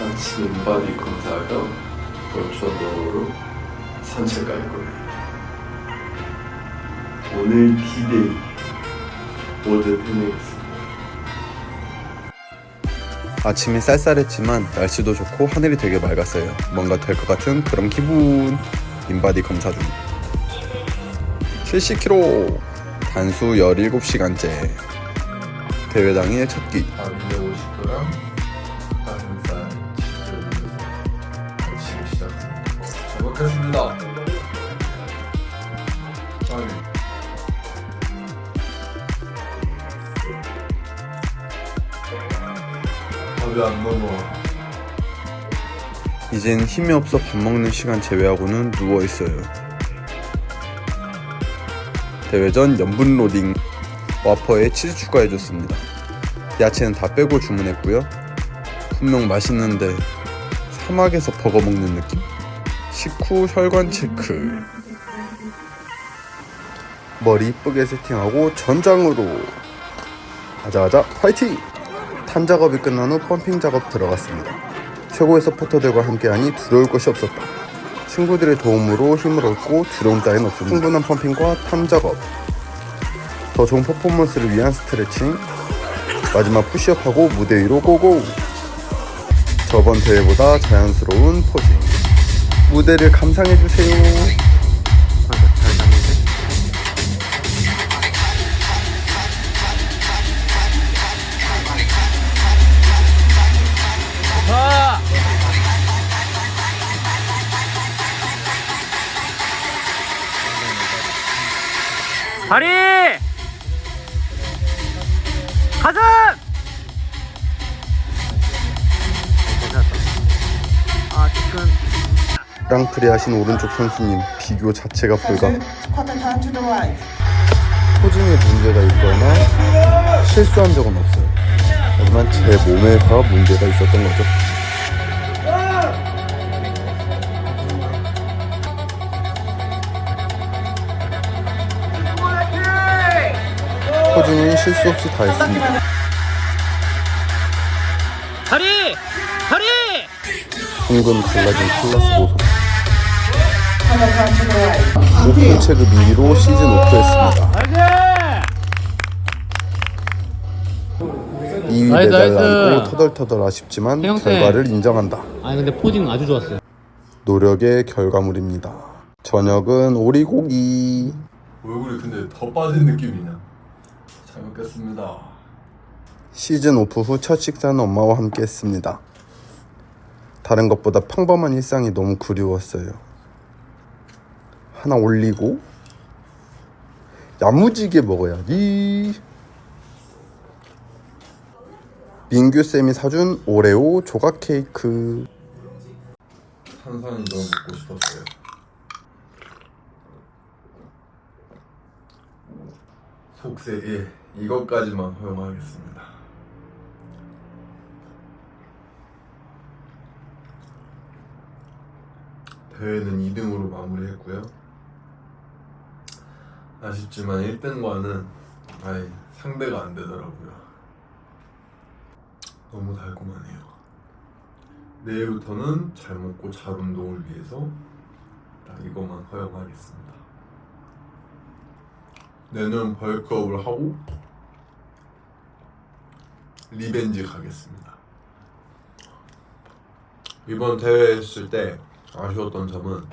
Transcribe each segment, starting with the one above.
아침 바디 검사하러 벌초동으로 산책 갈 거예요. 오늘 기대 모두 해내겠습니다. 아침이 쌀쌀했지만 날씨도 좋고 하늘이 되게 맑았어요. 뭔가 될 것 같은 그런 기분. 인바디 검사 중. 70kg 단수 17시간째. 대회당의 첫 끼. 450g. 잘 먹겠습니다. 아니. 밥이 안 넘어. 이젠 힘이 없어 밥 먹는 시간 제외하고는 누워 있어요. 대회 전 염분 로딩 와퍼에 치즈 추가해 줬습니다. 야채는 다 빼고 주문했고요. 분명 맛있는데 사막에서 버거 먹는 느낌? 식후 혈관 체크. 머리 이쁘게 세팅하고 전장으로 가자가자 파이팅! 탄 작업이 끝난 후 펌핑 작업 들어갔습니다. 최고의 서포터들과 함께하니 두려울 것이 없었다. 친구들의 도움으로 힘을 얻고 두려움 따윈 없었다. 충분한 펌핑과 탐 작업, 더 좋은 퍼포먼스를 위한 스트레칭, 마지막 푸시업하고 무대 위로 고고! 저번 대회보다 자연스러운 포징. 무대를 감상해주세요. 다리! 가슴! 아, 지금 땅프리 하신 오른쪽 선수님 비교 자체가 불가. 포징에 문제가 있거나 실수한 적은 없어요. 하지만 제 몸에가 문제가 있었던 거죠. 포징은 실수 없이 다 했습니다. 다리! 다리! 은근 갈라진 클라스 보석. Quarter turn to the right. 오프 체급 2위로 시즌 오프했습니다. 2위 나이스, 메달 나이스. 남고 터덜터덜 아쉽지만. 결과를 인정한다. 아니 근데 포징 아주 좋았어요. 노력의 결과물입니다. 저녁은 오리고기. 얼굴이 근데 더 빠진 느낌이냐? 잘 먹겠습니다. 시즌 오프 후 첫 식사는 엄마와 함께 했습니다. 다른 것보다 평범한 일상이 너무 그리웠어요. 하나 올리고 야무지게 먹어야지. 민규 쌤이 사준 오레오 조각 케이크. 탄산이 너무 먹고 싶었어요. 속세에 이것까지만 허용하겠습니다. 대회는 2등으로 마무리했고요. 아쉽지만 1등과는 아예 상대가 안 되더라고요. 너무 달콤하네요. 내일부터는 잘 먹고 잘 운동을 위해서 딱 이것만 허용하겠습니다. 내년 벌크업을 하고 리벤지 가겠습니다. 이번 대회 했을 때 아쉬웠던 점은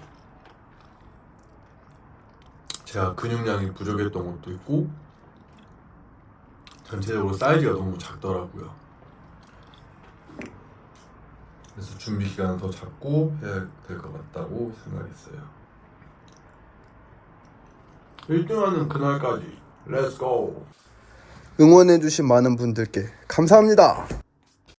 제가 근육량이 부족했던 것도 있고 전체적으로 사이즈가 너무 작더라고요. 그래서 준비 기간을 더 잡고 해야 될 것 같다고 생각했어요. 1등하는 그날까지 렛츠고! 응원해주신 많은 분들께 감사합니다.